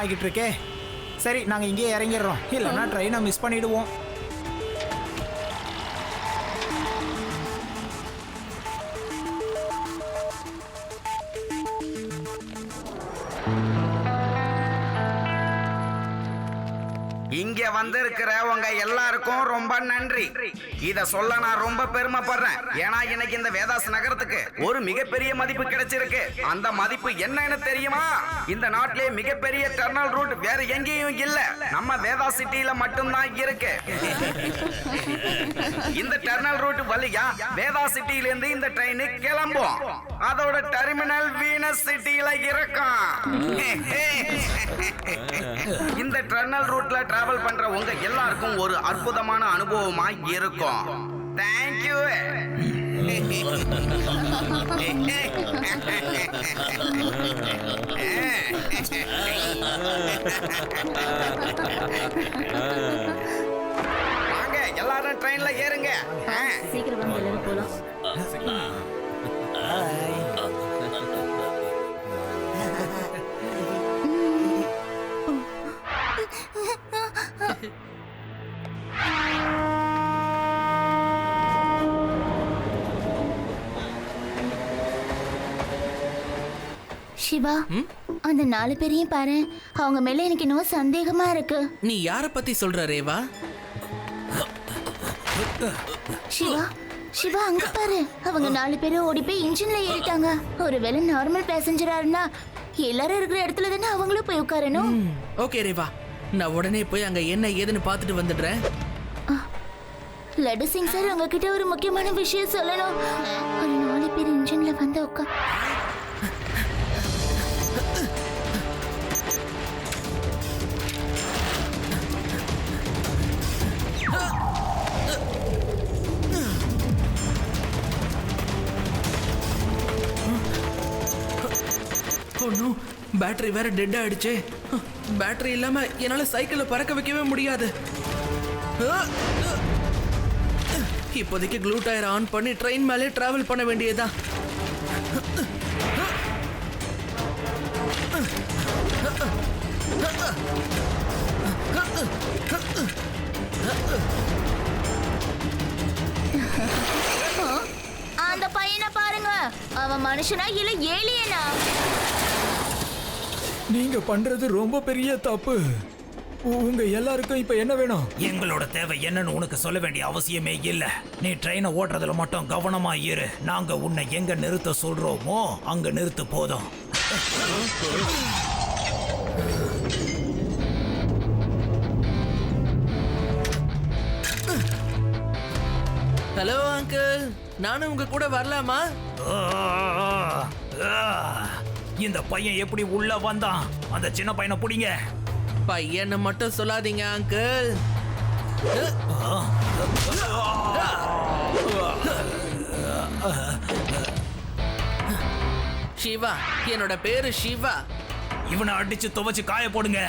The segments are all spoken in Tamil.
ஆகிட்டு இருக்கே. சரி நாங்கள் இங்கேயே இறங்கிடுறோம். இல்லைன்னா ட்ரெயினை மிஸ் பண்ணிடுவோம். வந்திருக்கிற உங்க எல்லாருக்கும் ரொம்ப நன்றி. இத சொல்ல நான் ரொம்ப பெருமைப்படுறேன். ஏன்னா இன்னைக்கு இந்த வேதாஸ் நகரத்துக்கு ஒரு மிகப்பெரிய மதிப்பு கிடைச்சிருக்கு. அந்த மதிப்பு என்னன்னு தெரியுமா? இந்த நாட்டிலே மிகப்பெரிய டர்னல் ரூட் வேற எங்கேயும் இல்ல. நம்ம வேதா சிட்டியில மட்டும்தான் இருக்கு. இந்த டர்னல் ரூட் வழியா வேதா சிட்டியில இருந்து இந்த ட்ரெயின் கிளம்பும் அதோட டெர்மினல் வீனஸ் சிட்டியில இருக்கும். இந்த டர்னல் ரூட்ல டிராவல் பண்ற உங்க எல்லாருக்கும் ஒரு அற்புதமான அனுபவமா இருக்கும். தேங்க்யூ வாங்க எல்லாரும் ட்ரெயின்ல ஏறுங்க. சீக்கிரம் போலாம். சிவா அந்த நாலு பேரையும் பாரு. அவங்க மேல எனக்கு இன்னும் சந்தேகமா இருக்கு. நீ யார பத்தி சொல்ற ரேவா? சிவா சிவா அங்க பாரு. அவங்க நாலு பேரும் ஓடி போய் இன்ஜின்ல ஏறிட்டாங்க. ஒருவேளை நார்மல் பேசஞ்சரா இருந்தா எல்லாரும் இருக்கிற இடத்துல தானே அவங்களும் போய் உட்காரணும்? ஓகே ரேவா. நான் உடனே போய் அங்க என்ன ஏதுன்னு பார்த்துட்டு வந்துடுறேன். லட்டு சிங் சார் உங்ககிட்ட ஒரு முக்கியமான விஷயம் சொல்லணும். ஒரு நாலு பேர் இன்ஜின்ல வந்து உட்கார் பேட்டரி வேற டெட் ஆயிடுச்சே. பேட்டரி இல்லாம என்னால சைக்கிளை பறக்க வைக்கவே முடியாது. இப்போதைக்கு க்ளூ டயர் ஆன் பண்ணி ட்ரெயின் மேலே டிராவல் பண்ண வேண்டியதா அந்த பையனை பாருங்க. அவன் மனுஷனா இல்ல ஏலியனா? நீங்க பண்றது ரொம்ப பெரிய தப்பு. உங்க எல்லாருக்கும் இப்ப என்ன வேணும்? எங்களோட தேவை என்னன்னு உனக்கு சொல்ல வேண்டிய அவசியமே இல்ல. நீ ட்ரெயினை ஓட்டுறதுல மட்டும் கவனமா இரு. நாங்க உன்னை எங்க நிறுத்த சொல்றோமோ அங்க நிறுத்து போதும். ஹலோ அங்கிள் நானும் உங்க கூட வரலாமா? இந்த பையன் எப்படி உள்ள வந்தான்? அந்த சின்ன பையனை பிடிங்க. பையனை மட்டும் சொல்லாதீங்க அங்கிள் சிவா என்னோட பேரு சிவா இவனை அடிச்சு துவைச்சு காய போடுங்க.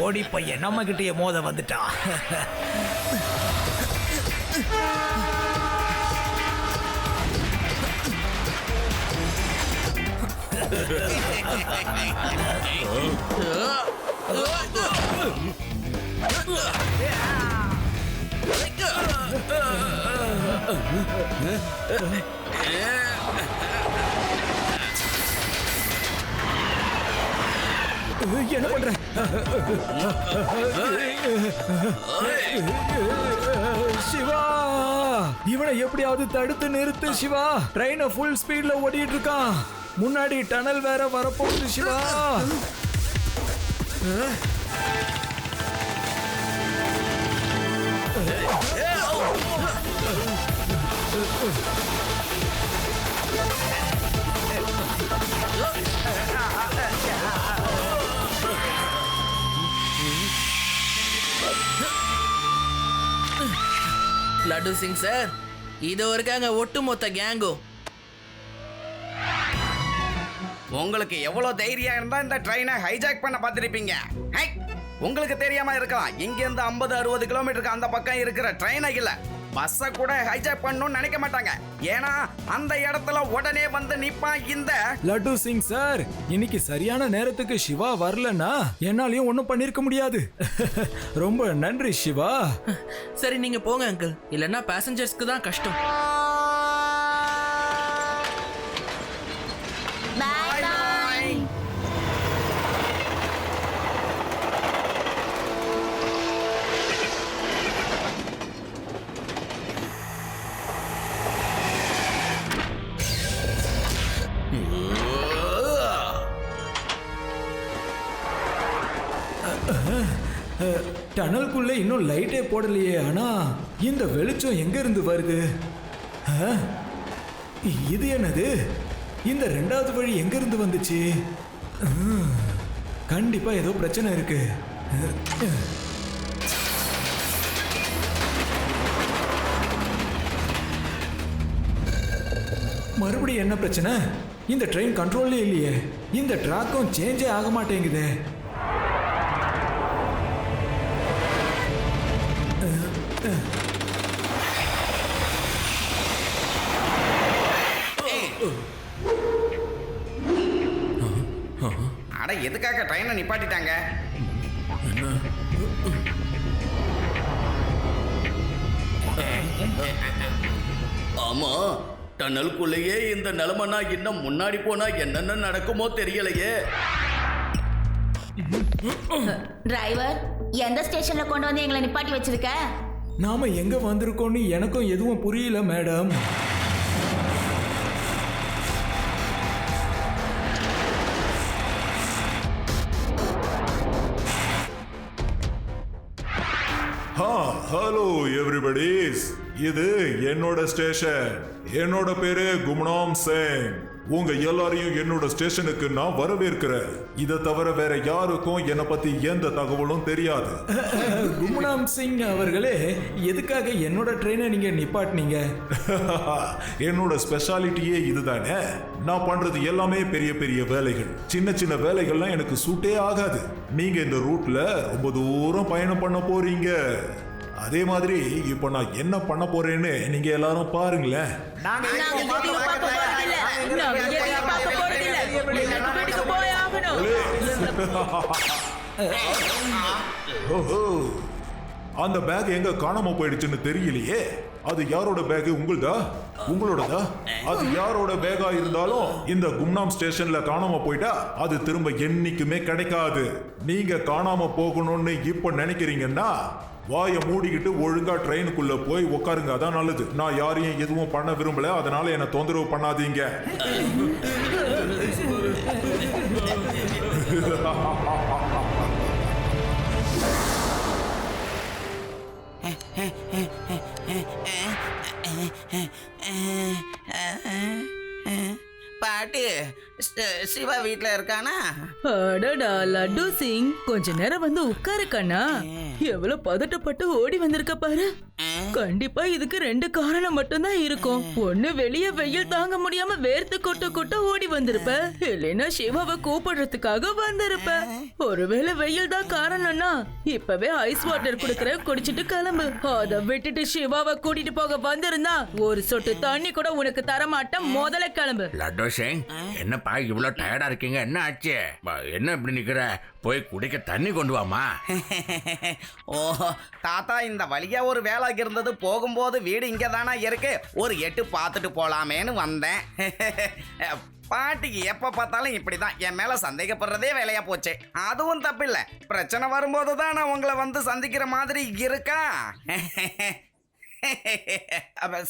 ஓடி பையன் நம்ம கிட்டே மோத வந்துட்டான் என்ன பண்ற? சிவா இவனை எப்படியாவது தடுத்து நிறுத்து சிவா. ட்ரெயினை ஃபுல் ஸ்பீட்ல ஓடிட்டு இருக்கான். முன்னாடி டனல் வேற வரப்போகுது சிவா. லட்டு சிங் சார் இது இருக்காங்க ஒட்டுமொத்த கேங்கும். உங்களுக்கு எவ்வளவு தைரியம் இருந்தா இந்த ட்ரெயினை ஹைஜாக் பண்ண பார்த்துருப்பீங்க. உங்களுக்கு தெரியாம இருக்கலாம். இங்கேருந்து ஐம்பது அறுபது கிலோமீட்டருக்கு அந்த பக்கம் இருக்கிற ட்ரெயினை இல்லை. பஸ்ஸை கூட ஹைஜாக் பண்ணணும்னு நினைக்க மாட்டாங்க. ஏன்னா அந்த இடத்துல உடனே வந்து நிப்பான் இந்த லட்டு சிங் சார் இன்னைக்கு சரியான நேரத்துக்கு சிவா வரலன்னா என்னாலையும் ஒன்றும் பண்ணிருக்க முடியாது. ரொம்ப நன்றி சிவா. சரி நீங்க போங்க அங்கிள் இல்லைன்னா பேசஞ்சர்ஸ்க்கு தான் கஷ்டம். டனலுக்குள்ள இன்னும் லைட்டே போடலையே ஆனா இந்த வெளிச்சம் எங்க இருந்து வருது? ஆ? இது என்னது? இந்த ரெண்டாவது வழி எங்க இருந்து வந்துச்சு? ம், கண்டிப்பா ஏதோ பிரச்சனை இருக்கு. மறுபடியும் என்ன பிரச்சனை? இந்த ட்ரெயின் கண்ட்ரோல்லே இல்லையே. இந்த ட்ராக்கும் சேஞ்சே ஆக மாட்டேங்குதே. அட எதுக்காக ட்ரெயினை நிப்பாட்டிட்டாங்க? ஆமா டனலுக்குள்ளேயே இந்த நிலைமைனா இன்னும் முன்னாடி போனா என்னென்ன நடக்குமோ தெரியலையே. டிரைவர் எந்த ஸ்டேஷன்ல கொண்டு வந்து எங்களை நிப்பாட்டி வச்சிருக்க? நாம எங்க வந்திருக்கோம்னு எனக்கும் எதுவும் புரியல மேடம் ஹலோ எவ்ரிபடிஸ் இது என்னோட ஸ்டேஷன் என்னோட பேரு கும்னாம் சிங் உங்க எல்லாரையும் என்னோட ஸ்டேஷனுக்கு நான் வரவேற்கிறேன். இதை தவிர வேற யாருக்கும் என்னை பத்தி எந்த தகவலும் தெரியாது. கும்னாம் சிங் அவர்களே எதுக்காக என்னோட ட்ரெயினை நீங்க நிப்பாட்டினீங்க? என்னோட ஸ்பெஷாலிட்டியே இதுதானே. நான் பண்றது எல்லாமே பெரிய பெரிய வேலைகள். சின்ன சின்ன வேலைகள்லாம் எனக்கு சூட்டே ஆகாது. நீங்க இந்த ரூட்ல ரொம்ப தூரம் பயணம் பண்ண போறீங்க. அதே மாதிரி இப்போ நான் என்ன பண்ண போறேன்னு நீங்க எல்லாரும் பாருங்களேன். ஓஹோ. அந்த பேக் எங்க காணாம போயிடுச்சுன்னு தெரியலையே. அது யாரோட பேக் உங்களுதா? உங்களோடதா? அது யாரோட பேக்கா இருந்தாலும் இந்த கும்னாம் ஸ்டேஷன்ல காணாம போயிட்டா அது திரும்ப என்னைக்குமே கிடைக்காது. நீங்க காணாம போகணும்னு இப்ப நினைக்கிறீங்கன்னா வாயை மூடிக்கிட்டு ஒழுங்கா ட்ரெயினுக்குள்ள போய் உட்காருங்க அதான் நல்லது. நான் யாரையும் எதுவும் பண்ண விரும்பல. அதனால என்ன தொந்தரவு பண்ணாதீங்க. பாட்டி சிவா வீட்ல இருக்கானா? அடடா லட்டு சிங் கொஞ்ச நேரம் வந்து உட்காரு கண்ணா. எவ்வளவு பதட்டப்பட்டு ஓடி வந்திருக்க பாரு. கண்டிப்பா இதுக்கு ரெண்டு காரணம் மட்டும்தான் இருக்கும். ஒண்ணு வெளிய வெயில் தாங்க முடியாம வேர்த்து கொட்ட கொட்ட ஓடி வந்திருப்ப. இல்லைன்னா சிவாவை கூப்பிடுறதுக்காக வந்திருப்ப. ஒருவேளை வெயில் தான் காரணம்னா இப்பவே ஐஸ் வாட்டர் குடுக்கற குடிச்சிட்டு கிளம்பு. அத விட்டுட்டு சிவாவை கூட்டிட்டு போக வந்திருந்தா ஒரு சொட்டு தண்ணி கூட உனக்கு தரமாட்டேன். முதல்ல கிளம்பு. லட்டோ சிங் என்னப்பா இவ்வளோ டயர்டா இருக்கீங்க? என்ன ஆச்சு? என்ன இப்படி நிக்கிற? போய் குடிக்க தண்ணி கொண்டு வாமா ஓ தாத்தா இந்த வழியா ஒரு வேலைக்கு இருந்தது போகும்போது வீடு இங்க தானா இருக்கு? ஒரு எட்டு பார்த்துட்டு போலாமேன்னு வந்தேன். பாட்டிக்கு எப்ப பார்த்தாலும் இப்படிதான். என் மேல சந்தேகப்படுறதே வேலையா போச்சு. அதுவும் தப்பில்ல. பிரச்சனை வரும்போது தான் நான் உங்களை வந்து சந்திக்கிற மாதிரி இருக்கா?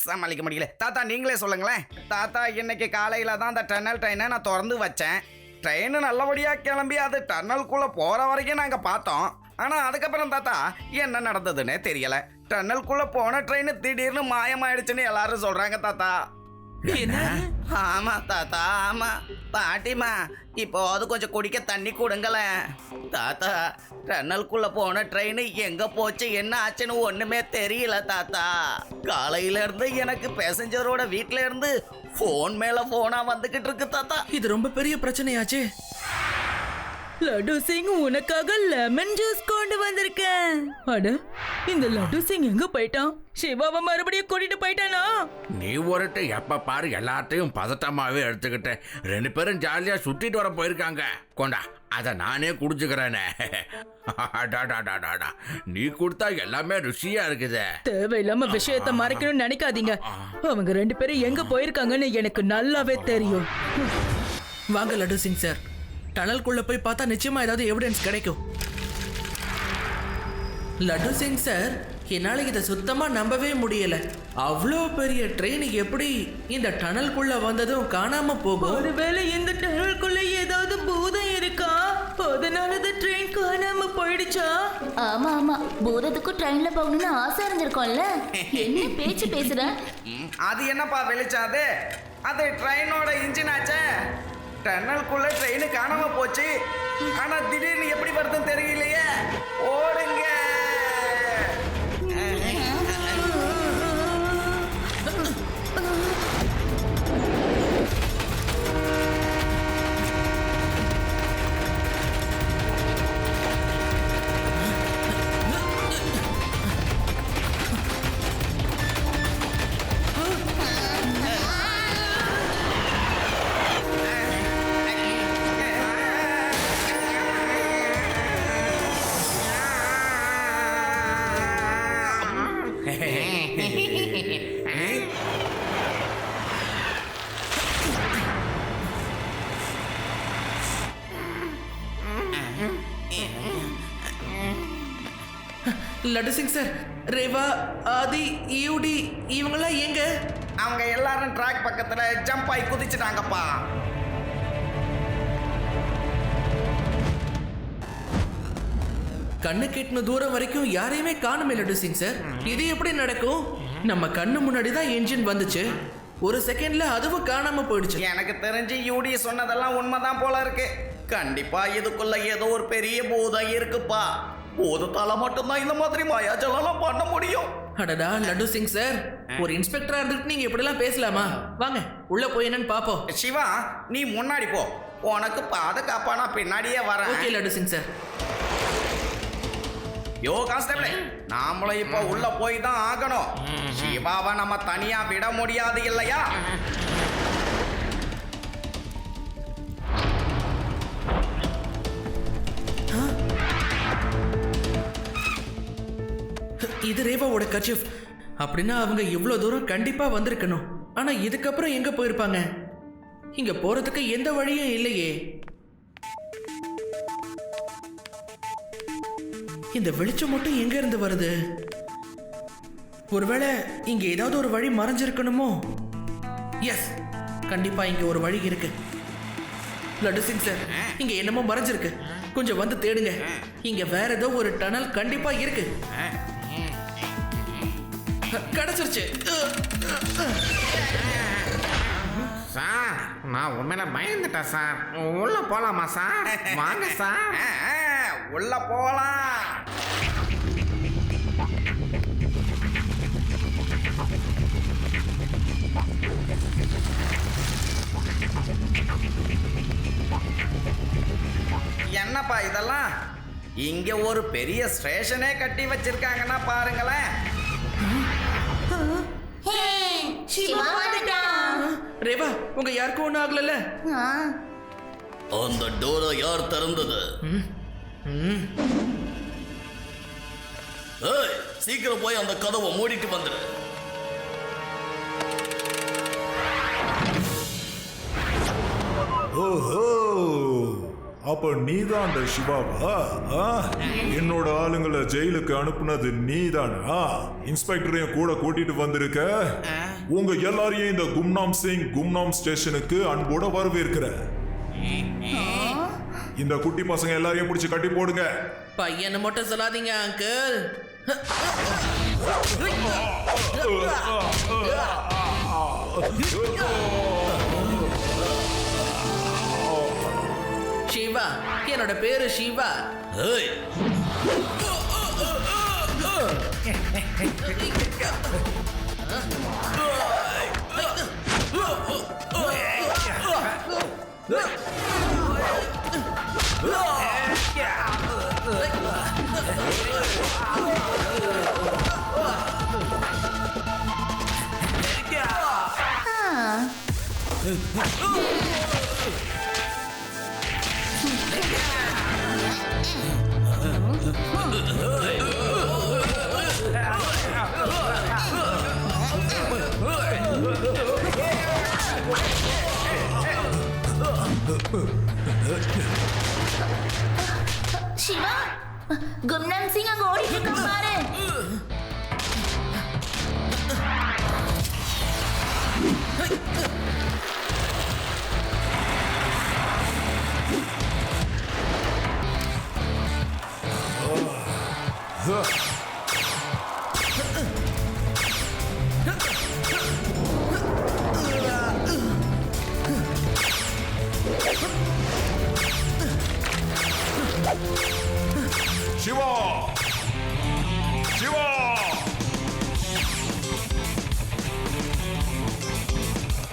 சமாளிக்க முடியல. தாத்தா நீங்களே சொல்லுங்களேன். தாத்தா இன்னைக்கு காலையில தான் அந்த டன்னல் ட்ரெயினை நான் திறந்து வச்சேன். ட்ரெயின் நல்லபடியாக கிளம்பி அது டன்னல்குள்ளே போகிற வரைக்கும் நாங்கள் பார்த்தோம். ஆனால் அதுக்கப்புறம் தாத்தா என்ன நடந்ததுன்னே தெரியலை. டன்னல்குள்ளே போன ட்ரெயின் திடீர்னு மாயமாயிடுச்சுன்னு எல்லாரும் சொல்கிறாங்க தாத்தா. ஆமா தாத்தா ஆமா. பாட்டிமா இப்போ அது கொஞ்சம் குடிக்க தண்ணி கொடுங்களேன். தாத்தா டன்னலுக்குள்ள போன ட்ரெயின் எங்க போச்சு என்ன ஆச்சுன்னு ஒண்ணுமே தெரியல தாத்தா. காலையில இருந்து எனக்கு பேசஞ்சரோட வீட்ல இருந்து ஃபோன் மேல போனா வந்துகிட்டு இருக்கு தாத்தா. இது ரொம்ப பெரிய பிரச்சனையாச்சே. லட்டு சிங் உனக்காக லெமன் ஜூஸ் கொண்டு வந்திருக்கேன். அட இந்த லட்டு சிங் எங்க போயிட்டான்? சிவாவை மறுபடியும் கூட்டிட்டு போயிட்டானா? நீ ஒருட்டு எப்ப பாரு எல்லாத்தையும் பதட்டமாவே எடுத்துக்கிட்டு. ரெண்டு பேரும் ஜாலியா சுத்திட்டு வர போயிருக்காங்க. கொண்டா அத நானே குடிச்சுக்கிறேனே. நீ கொடுத்தா எல்லாமே ருசியா இருக்குதே. தேவையில்லாம விஷயத்த மறைக்கணும்னு நினைக்காதீங்க. அவங்க ரெண்டு பேரும் எங்க போயிருக்காங்கன்னு எனக்கு நல்லாவே தெரியும். வாங்க லட்டு சிங் சார். டனல்குள்ள போய் பார்த்தா நிச்சயமா ஏதாவது எவிடன்ஸ் கிடைக்கும். லட்டு சிங் சார் என்னால இதை சுத்தமா நம்பவே முடியல. அவ்வளோ பெரிய ட்ரெயின் எப்படி இந்த டனல்குள்ள வந்ததும் காணாம போகும்? ஒருவேளை இந்த டனலுக்குள்ள ஏதாவது பூதம் இருக்கா? அதனாலதான் ட்ரெயின் காணாம போயிடுச்சா? ஆமா ஆமா. பூதத்துக்கும் ட்ரெயின்ல போகணும்னு ஆசை இருந்திருக்கும்ல. என்ன பேச்சு பேசுற? அது என்னப்பா வெளிச்சாது? அது ட்ரெயினோட இன்ஜின் ஆச்சே. டன்னலுக்குள்ள ட்ரெயின் காணாம போச்சு ஆனா திடீர்னு எப்படி வருதுன்னு தெரியலையே ஓடுங்க லட்டு சிங் சார் ரேவா ஆதி யூடி இவங்கெல்லாம் எங்க அவங்க எல்லாரும் ட்ராக் பக்கத்துல ஜம்ப் ஆகி குதிச்சிட்டாங்கப்பா. கண்ணு கெட்டின தூரம் வரைக்கும் யாரையுமே காணுமே லட்டு சிங் சார். இது எப்படி நடக்கும்? நம்ம கண்ணு முன்னாடி தான் என்ஜின் வந்துச்சு. ஒரு செகண்ட்ல அதுவும் காணாம போயிடுச்சு. எனக்கு தெரிஞ்சு யூடி சொன்னதெல்லாம் உண்மைதான் போல இருக்கு. கண்டிப்பா இதுக்குள்ள ஏதோ ஒரு பெரிய பூதம் இருக்குப்பா. பூதத்தால மட்டும்தான் இந்த மாதிரி மாயாஜலம் பண்ண முடியும். அடடா லட்டு சிங் சார் ஒரு இன்ஸ்பெக்டரா இருந்துட்டு நீங்க இப்படிலாம் பேசலாமா? வாங்க உள்ள போய் என்னன்னு பாப்போம். சிவா நீ முன்னாடி போ. உனக்கு பாதுகாப்பா நான் பின்னாடியே வரேன். Okay Laddu Singh sir. யோ கான்ஸ்டபிள் நாமளும் இப்ப உள்ள போய் தான் ஆகணும் சிவாவை நம்ம தனியா விட முடியாது இல்லையா? இது ரேவாவோட கச்சிஃப் அப்படின்னா அவங்க இவ்வளோ தூரம் கண்டிப்பாக வந்திருக்கணும். ஆனால் இதுக்கப்புறம் எங்கே போயிருப்பாங்க? இங்கே போகிறதுக்கு எந்த வழியும் இல்லையே. இந்த வெளிச்சம் மட்டும் எங்கேருந்து வருது? ஒருவேளை இங்கே ஏதாவது ஒரு வழி மறைஞ்சிருக்கணுமோ? எஸ் கண்டிப்பாக இங்கே ஒரு வழி இருக்கு. லட்டு சிங் சார் இங்கே என்னமோ மறைஞ்சிருக்கு. கொஞ்சம் வந்து தேடுங்க. இங்கே வேற ஏதோ ஒரு டனல் கண்டிப்பாக இருக்கு. கிடைச்சிருச்சு. சார் நான் உண்மையில பயந்துட்டேன் சார். உள்ள போலாமா சார்? வாங்க சார். உள்ள போலாம். என்னப்பா இதெல்லாம்? இங்க ஒரு பெரிய ஸ்டேஷனே கட்டி வச்சிருக்காங்கன்னா பாருங்களேன். ரேவா உங்க யாருக்கும் ஒன்றும் ஆகலல்ல? அந்த டோரை யார் திறந்தது? ஏய் சீக்கிரம் போய் அந்த கதவை மூடிட்டு வந்துடு ஓஹோ. அப்ப நீதான் அந்த சிவாவா? என்னோட ஆளுங்களை ஜெயிலுக்கு அனுப்புனது நீதானா இன்ஸ்பெக்டரையும் கூட கூட்டிட்டு வந்திருக்க உங்க எல்லாரையும் இந்த கும்னாம் சிங் கும்னாம் ஸ்டேஷனுக்கு அன்போட வரவேற்கிற இந்த குட்டி பசங்க எல்லாரையும் பிடிச்சு கட்டி போடுங்க பையனை மட்டும் சொல்லாதீங்க அங்கிள் சிவா என்னோட பேரு சிவா ஏய். ஆ, சிவா கும்னாம் சிங் அங்க ஓடிட்டு இருக்கான் பாரு சிவா சிவா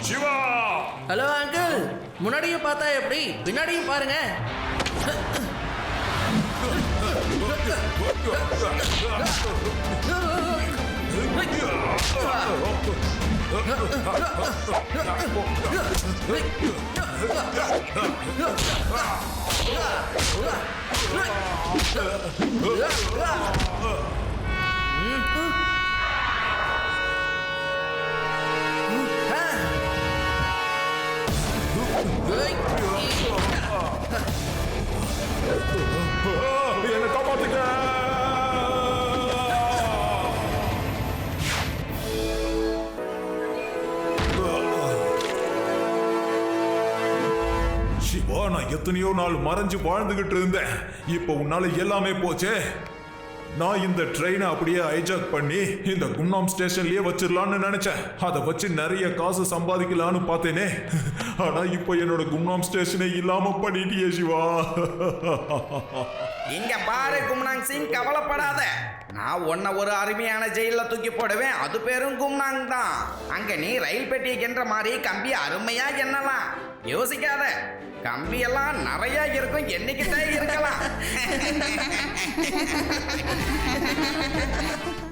சிவா ஹலோ அங்கிள் முன்னாடியும் பார்த்தா எப்படி? பின்னாடியும் பாருங்க. என்னை எத்தனையோ நாள் மறைஞ்சு வாழ்ந்துகிட்டு இருந்தேன். இப்போ உன்னால எல்லாமே போச்சே. நான் இந்த ட்ரெயினை அப்படியே ஹைஜாக் பண்ணி இந்த கும்னாம் ஸ்டேஷன்லயே வச்சிடலான்னு நினைச்சேன். அதை வச்சு நிறைய காசு சம்பாதிக்கலான்னு பார்த்தேனே. ஆனா இப்போ என்னோட கும்னாம் ஸ்டேஷனே இல்லாம பண்ணிட்டியே சிவா. இங்க பாரு கும்னாங் சிங் கவலைப்படாத. நான் உன்னை ஒரு அருமையான ஜெயில தூக்கி போடுவேன். அது பேரும் கும்னாங் தான். அங்க நீ ரயில் பெட்டியை என்ற மாதிரி கம்பி அருமையா என்னலாம் யோசிக்காத. கம்பி எல்லாம் நிறைய இருக்கும் என்னைக்கிட்டே இருக்கலாம்.